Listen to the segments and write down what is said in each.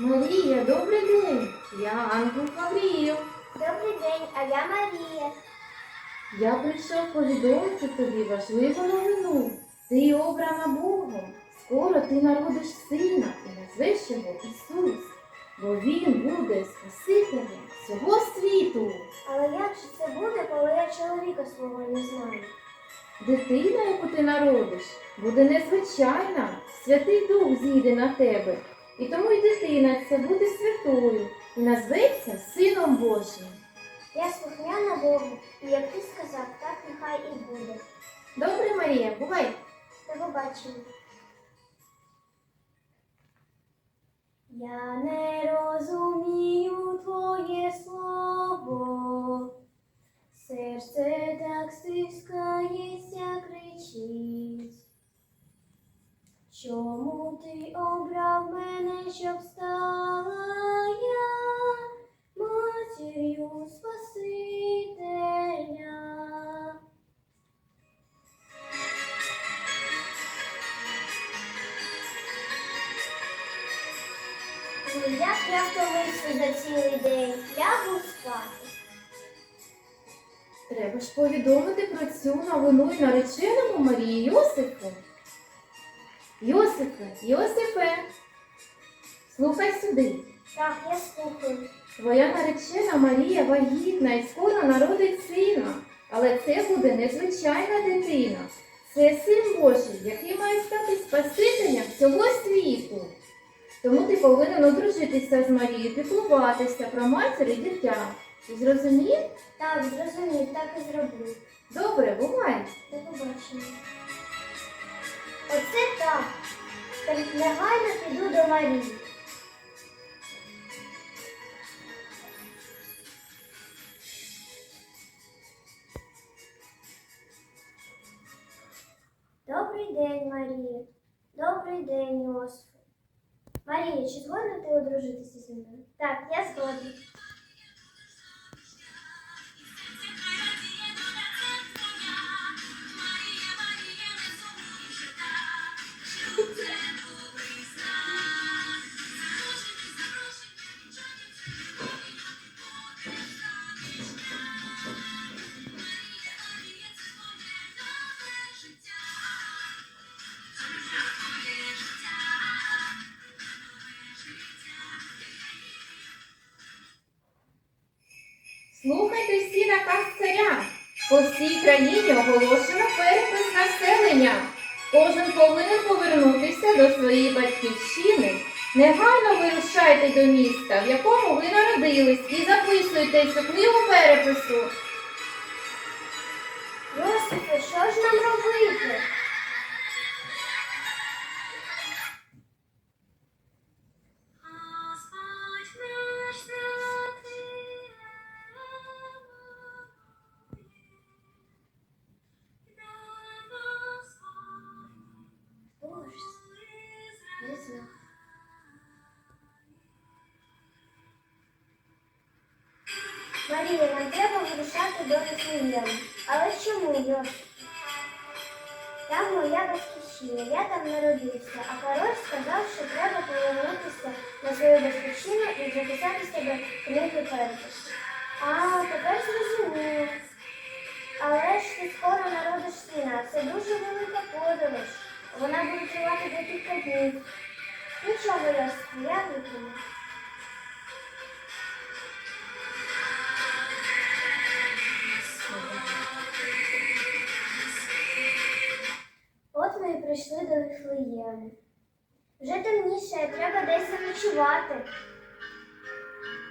Марія, добрий день. Я Ангел Гавріїв. Добрий день, а я Марія. Я прийшов повідомити тобі важливу новину. Ти обрана Богом. Скоро ти народиш сина і назвеш його Ісус, бо він буде Спасителем всього світу. Але як же це буде, коли я чоловіка свого не знаю? Дитина, яку ти народиш, буде незвичайна. Святий Дух зійде на тебе. І тому й дитина ця буде святою і назветься Сином Божим. Я слухняна Богу, і як ти сказав, так нехай і буде. Добре, Марія, бувай. До побачення. Я не розумію твоє слово, серце так стискається, кричить. Чому ти обрав мене, щоб стала я матір'ю Спасителя? Як я втомився за цілий день, лягу спати. Треба ж повідомити про цю новину й нареченому Марії Йосифу. Йосифе, Йосифе, слухай сюди. Так, я слухаю. Твоя наречена Марія вагітна і скоро народить сина. Але це буде незвичайна дитина. Це син Божий, який має стати Спасителем всього світу. Тому ти повинен одружитися з Марією, піклуватися про матір і дитя. Ти зрозумів? Так, зрозумів, так і зроблю. Добре, бувай. До побачення. Оце так. Так негайно піду до Марії. Добрий день, Марія. Добрий день, Йосифе. Марія, чи згодна ти одружитися зі мною? Так, я згодна. Наказ царя. По всій країні оголошено перепис населення. Кожен повинен повернутися до своєї батьківщини. Негайно вирушайте до міста, в якому ви народились, і записуйте цю книгу перепису. Господи, що ж нам робити? Марія, нам треба вирушати до Вифлеєму. Але чому, Йосиф? Там моя батьківщина, я там народився, а король сказав, що треба повернутися на свою батьківщину і записати себе в книги перепису. А, тепер зрозуміло. Але ж ти скоро народиш сина, це дуже велика подорож. Вона буде тривати декілька днів. Нічого, Йосиф, я витримаю. Прийшли до Вифлеєму. Вже темніше, треба десь заночувати.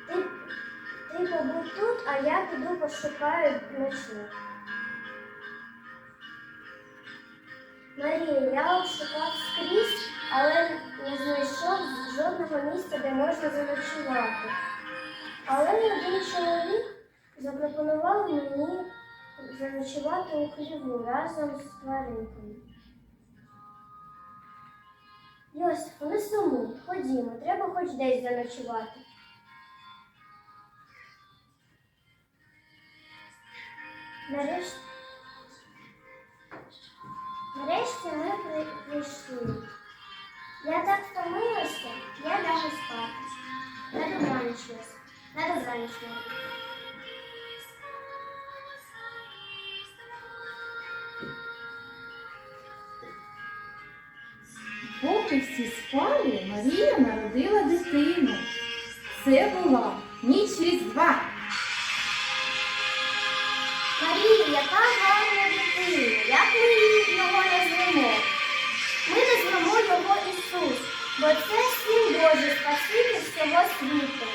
Ти, ти побудь тут, а я піду пошукаю ночлег. Марія, я шукав скрізь, але не знайшов жодного місця, де можна заночувати. Але один чоловік запропонував мені заночувати у хліву разом з тваринками. Йосиф, не сумуй, ходімо, треба хоч десь заночувати. Нарешті, нарешті ми прийшли. Я так втомилася, я лягу спати. На добраніч, Йосип. На. Поки всі Марія народила дитину. Це була ніч різдва. Марія, яка гарна дитина, як ми її- його назвемо? Ми назвемо його Ісус, бо це Син Божий, Спаситель всього світу.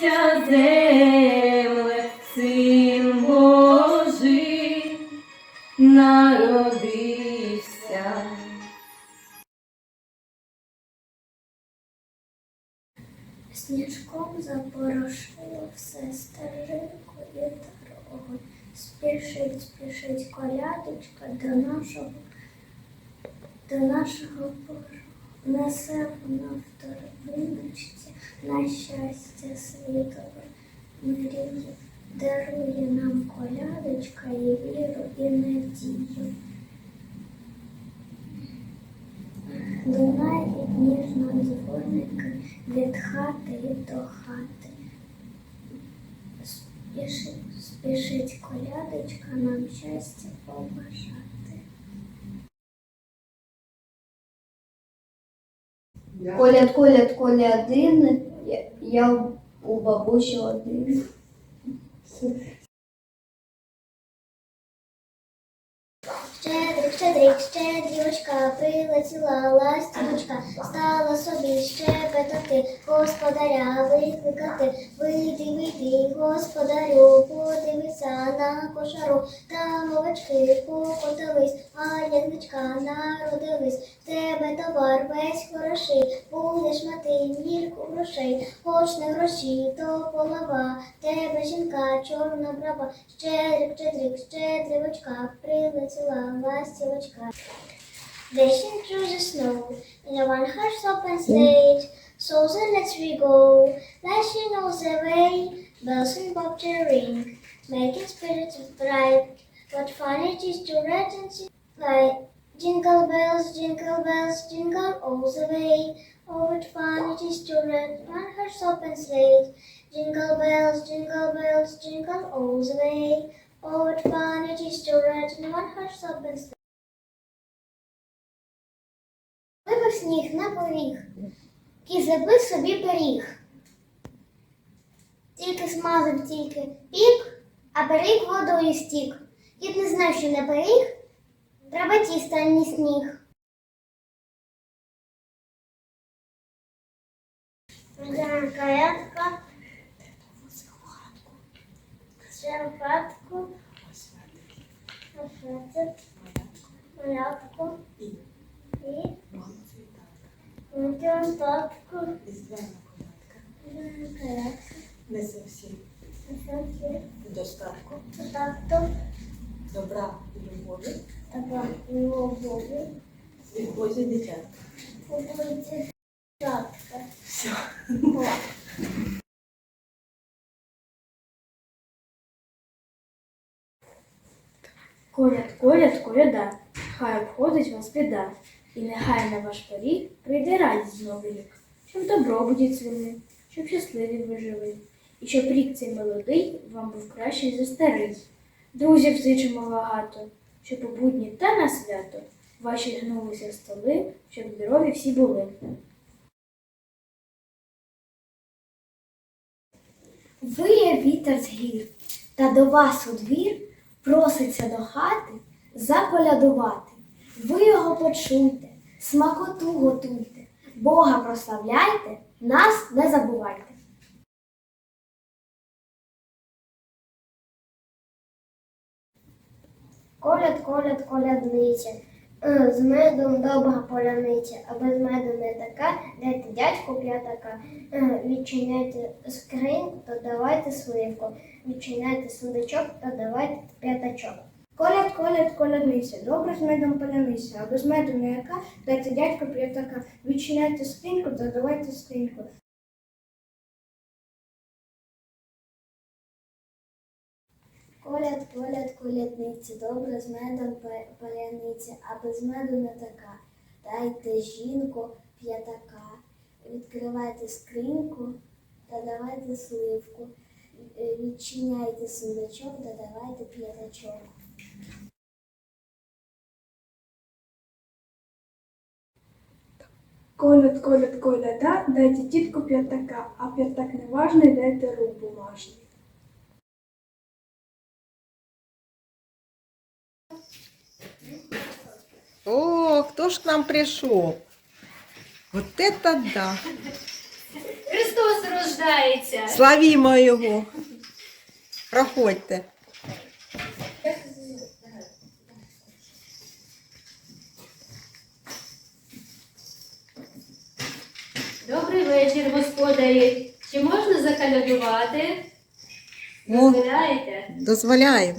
Радуйся, земле, син Божий народився. Сніжком запорошило все стежинкою дорогою. Спішить, спішить колядочка до нашого, до нашого порогу. Несе вона в торбиночці на щастя світове мрію. Дарує нам колядочка і віру, і надію. Лунають ніжно дзвоники від хати до хати. Спішить, спішить колядочка нам щастя побажати. Коляд, коляд, колядин, я, я у бабусі один. Щедрик, щедрик, щедрівочка, прилетіла ластівочка, стала собі щебетати, господаря викликати. Вийди, вийди, господарю, подивися на кошару, там овечки покотились, а ягничка народились. В тебе товар весь хороший, будеш мати мірку грошей, хоч не гроші, то полова, тебе жінка чорна брава, щедрик, щедрик, щедрівочка, прилетіла last the which car. Racing through the snow in a one horse open sleigh. So then let's we go, lashing all the way. Bells and bob ring, making spirits bright. What fun it is to ride and sing like jingle bells, jingle bells, jingle all the way. Oh, what fun it is to ride one horse open sleigh. Jingle bells, jingle bells, jingle all the way. Oh, what fun it is to ride in one horse open. Випав сніг на поріг, і забив собі пиріг. Тільки смазав, тільки пік, а пиріг водою стік. Кіт не знав, що на пиріг треба тісто, а не сніг. Карятка, шерпатку, шерпатку, малятку і Митю татку, карятку, Несе всім достатку, татку, добра і любові. Така любові, від Божі дитятка. татка. Все. Коляд, коляд, коляда, хай обходить вас біда, і нехай на ваш поріг прийде радість з новий рік, щоб добробуті цвіли, щоб щасливі ви жили, і щоб рік цей молодий вам був кращий за старий. Друзів зичимо багато, щоб у будні та на свято ваші гнулися столи, щоб здорові всі були. Виє вітер з гір, та до вас у двір проситься до хати заколядувати. Ви його почуйте, смакоту готуйте, Бога прославляйте, нас не забувайте. Коляд, коляд, колядниця. Е, З медом добра поляниця, а без меду не така, дайте дядьку п'ятака. Е, Відчиняйте скриньку, то давайте сливку. Відчиняйте сундучок, то давайте п'ятачок. Коляд, коляд, колядниця, добре з медом поляниця, а без меду не яка, дайте дядько п'ятака, відчиняйте скриньку та давайте скриньку. Коляд, коляд, колядниця, добре з медом паляниця, а без меду не така. Дайте жінку п'ятака, відкривайте скриньку та давайте сливку. Е, Відчиняйте сундучок та давайте п'ятачок. Коляд, коляд, коляда, дайте тітку п'ятака, а п'ятак неважний, дайте рук бумажний. О, кто ж к нам пришел? Вот это да! Христос рождається! Славімо його! Проходьте. Добрий вечір, господарі. Чи можна закалядувати? Дозволяєте? дозволяємо.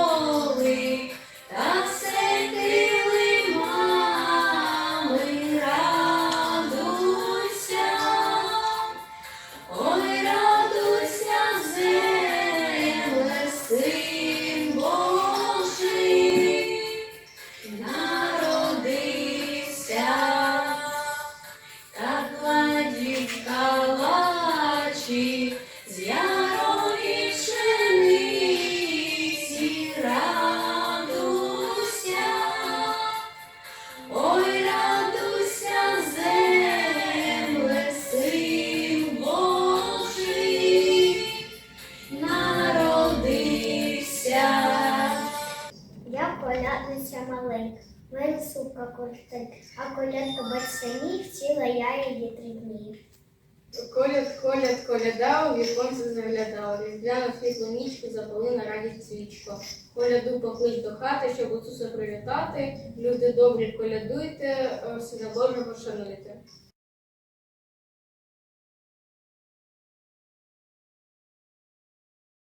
Я колядниця маленька, мене супка коштить, а колядка бачсані ціла я її три дні. Коляд, коляд, колядав, віконце заглядав, різдвяну світлу нічку запали на радість свічку. Коляду поклич до хати, щоб Ісуса привітати. Люди добрі, колядуйте, е, Сина Божого шануйте.